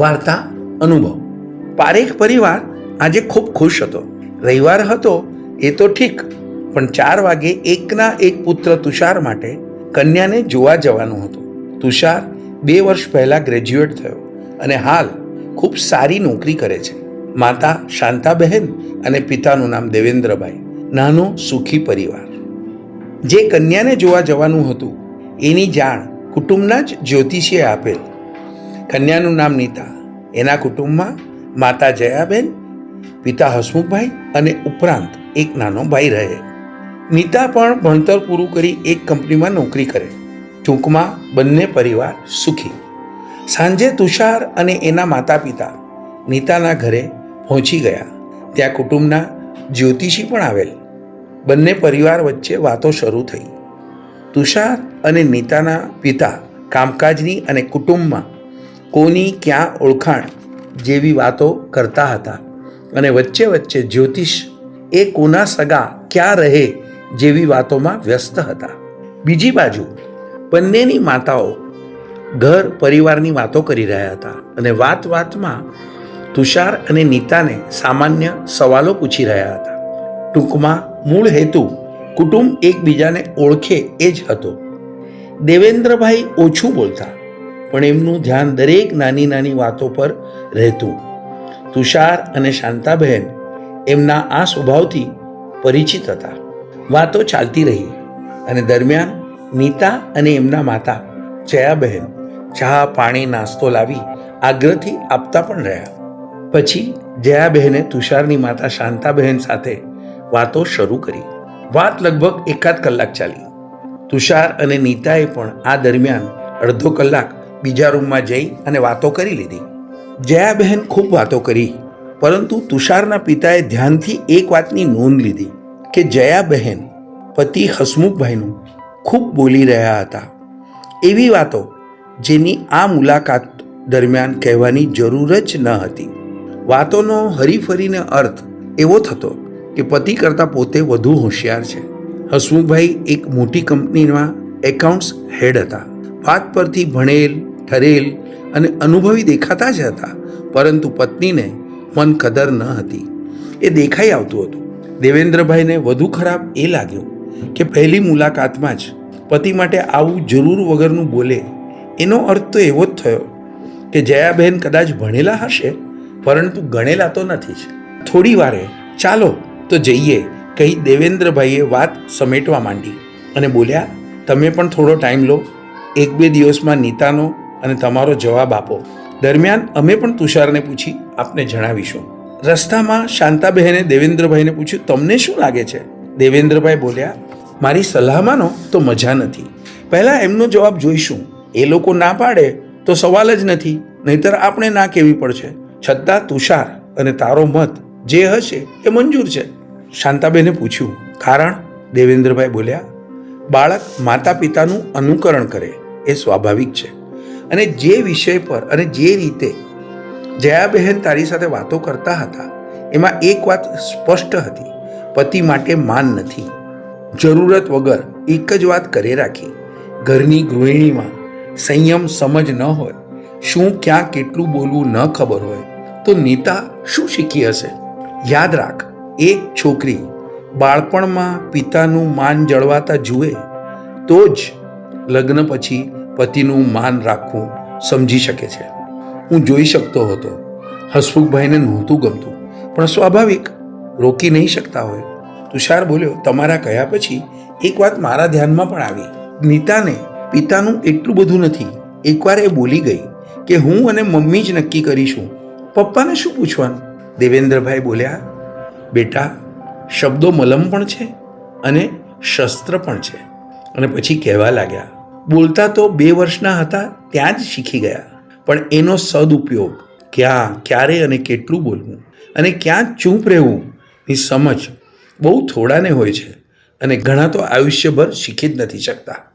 વાર્તા, અનુભવ. પારેખ પરિવાર આજે ખૂબ ખુશ હતો. રવિવાર હતો, એ તો ઠીક, પણ ચાર વાગે એકના એક પુત્ર તુષાર માટે કન્યાને જોવા જવાનું હતું. તુષાર બે વર્ષ પહેલા ગ્રેજ્યુએટ થયો અને હાલ ખૂબ સારી નોકરી કરે છે. માતા શાંતાબહેન અને પિતાનું નામ દેવેન્દ્રભાઈ નાનો સુખી પરિવાર. જે કન્યાને જોવા જવાનું હતું, એની જાણ કુટુંબના જ જ્યોતિષીએ આપેલ કન્યાનું નામ નીતા. એના કુટુંબમાં માતા જયાબેન, પિતા હસમુખભાઈ અને ઉપરાંત એક નાનો ભાઈ રહે. નીતા પણ ભણતર પૂરું કરી એક કંપનીમાં નોકરી કરે. ટૂંકમાં બંને પરિવાર સુખી. સાંજે તુષાર અને એના માતા પિતા નીતાના ઘરે પહોંચી ગયા. ત્યાં કુટુંબના જ્યોતિષી પણ આવેલ. બંને પરિવાર વચ્ચે વાતો શરૂ થઈ. તુષાર અને નીતાના પિતા કામકાજની અને કુટુંબમાં કોની ક્યાં ઓળખાણ જેવી વાતો કરતા હતા? અને વચ્ચે વચ્ચે જ્યોતિષ એ કોના સગા ક્યાં રહે જેવી વાતોમાં વ્યસ્ત હતા? બીજી બાજુ, બંનેની માતાઓ ઘર પરિવારની વાતો કરી રહ્યા હતા અને વાત વાતમાં તુષાર અને નીતાને સામાન્ય સવાલો પૂછી રહ્યા હતા. ટૂંકમાં મૂળ હેતુ કુટુંબ એકબીજાને ઓળખે એ જ હતો. દેવેન્દ્રભાઈ ઓછું બોલતા પણ એમનું ધ્યાન દરેક નાની નાની વાતો પર રહેતું. તુષાર અને શાંતાબહેન એમના આ સ્વભાવથી પરિચિત હતા. વાતો ચાલતી રહી અને દરમિયાન નીતા અને એમના માતા જયાબહેન ચા, પાણી, નાસ્તો લાવી આગ્રહથી આપતા પણ રહ્યા. પછી જયાબહેને તુષારની માતા શાંતાબહેન સાથે વાતો શરૂ કરી. વાત લગભગ એકાદ કલાક ચાલી. તુષાર અને નીતાએ પણ આ દરમિયાન અડધો કલાક બીજા રૂમમાં જઈ અને વાતો કરી લીધી. જયાબહેન ખૂબ વાતો કરી, પરંતુ તુષારના પિતાએ ધ્યાનથી એક વાતની નોંધ લીધી કે જયાબહેન પતિ હસમુખભાઈનું ખૂબ બોલી રહ્યા હતા. એવી વાતો જેની આ મુલાકાત દરમિયાન કહેવાની જરૂર જ ન હતી. વાતોનો હરીફરીને અર્થ એવો થતો કે પતિ કરતાં પોતે વધુ હોશિયાર છે. હસમુખભાઈ એક મોટી કંપનીમાં એકાઉન્ટ્સ હેડ હતા. વાત પરથી ભણેલ ઠરેલ અને અનુભવી દેખાતા જ હતા, પરંતુ પત્નીને મન કદર ન હતી. એ દેખાઈ આવતું હતું. દેવેન્દ્રભાઈને વધુ ખરાબ એ લાગ્યું કે પહેલી મુલાકાતમાં જ પતિ માટે આવું જરૂર વગરનું બોલે, એનો અર્થ તો એવો જ થયો કે જયાબહેન કદાચ ભણેલા હશે, પરંતુ ગણેલા તો નથી જ. થોડી વારે, ચાલો તો જઈએ, કહી દેવેન્દ્રભાઈએ વાત સમેટવા માંડી અને બોલ્યા, તમે પણ થોડો ટાઈમ લો. એક બે દિવસમાં નીતાનો અને તમારો જવાબ આપો. દરમિયાન અમે પણ તુષારને પૂછી આપને જણાવીશું. રસ્તામાં શાંતાબહેને દેવેન્દ્રભાઈને પૂછ્યું, તમને શું લાગે છે? દેવેન્દ્રભાઈ બોલ્યા, મારી સલાહ માનો તો મજા નથી. પહેલાં એમનો જવાબ જોઈશું. એ લોકો ના પાડે તો સવાલ જ નથી, નહીતર આપણે ના કહેવી પડશે. છતાં તુષાર અને તારો મત જે હશે એ મંજૂર છે. શાંતાબેને પૂછ્યું, કારણ? દેવેન્દ્રભાઈ બોલ્યા, બાળક માતા પિતાનું અનુકરણ કરે, એ સ્વાભાવિક છે. અને જે વિષય પર અને જે રીતે જયાબહેન તારી સાથે વાતો કરતા હતા, એમાં એક વાત સ્પષ્ટ હતી. પતિ માટે માન નથી. જરૂરત વગર એક જ વાત કરે રાખી. ઘરની ગૃહિણીમાં સંયમ સમજ ન હોય, શું ક્યાં કેટલું બોલવું ન ખબર હોય, તો નીતા શું શીખી હશે? યાદ રાખ, એક છોકરી બાળપણમાં પિતાનું માન જળવાતા જુએ, તો જ લગ્ન પછી પતિનું માન રાખવું સમજી શકે છે. હું જોઈ શકતો હતો. હસમુખભાઈને નહોતું ગમતું, પણ સ્વાભાવિક, રોકી નહીં શકતા હોય. તુષાર બોલ્યો, તમારા કહ્યા પછી એક વાત મારા ધ્યાનમાં પણ આવી. નીતાને પિતાનું એટલું બધું નથી. એકવાર એ બોલી ગઈ કે હું અને મમ્મી જ નક્કી કરીશું. પપ્પાને શું પૂછવાનું? દેવેન્દ્રભાઈ બોલ્યા, બેટા, શબ્દો મલમ પણ છે અને શસ્ત્ર પણ છે. અને પછી કહેવા લાગ્યા બોલતા તો બે વર્ષના હતા, ત્યાં જ શીખી ગયા. પણ એનો સદુપયોગ, ક્યાં, ક્યારે અને કેટલું બોલવું અને ક્યાં ચૂપ રહેવું ની સમજ બહુ થોડાને હોય છે અને ઘણા તો આયુષ્યભર શીખી જ નથી શકતા.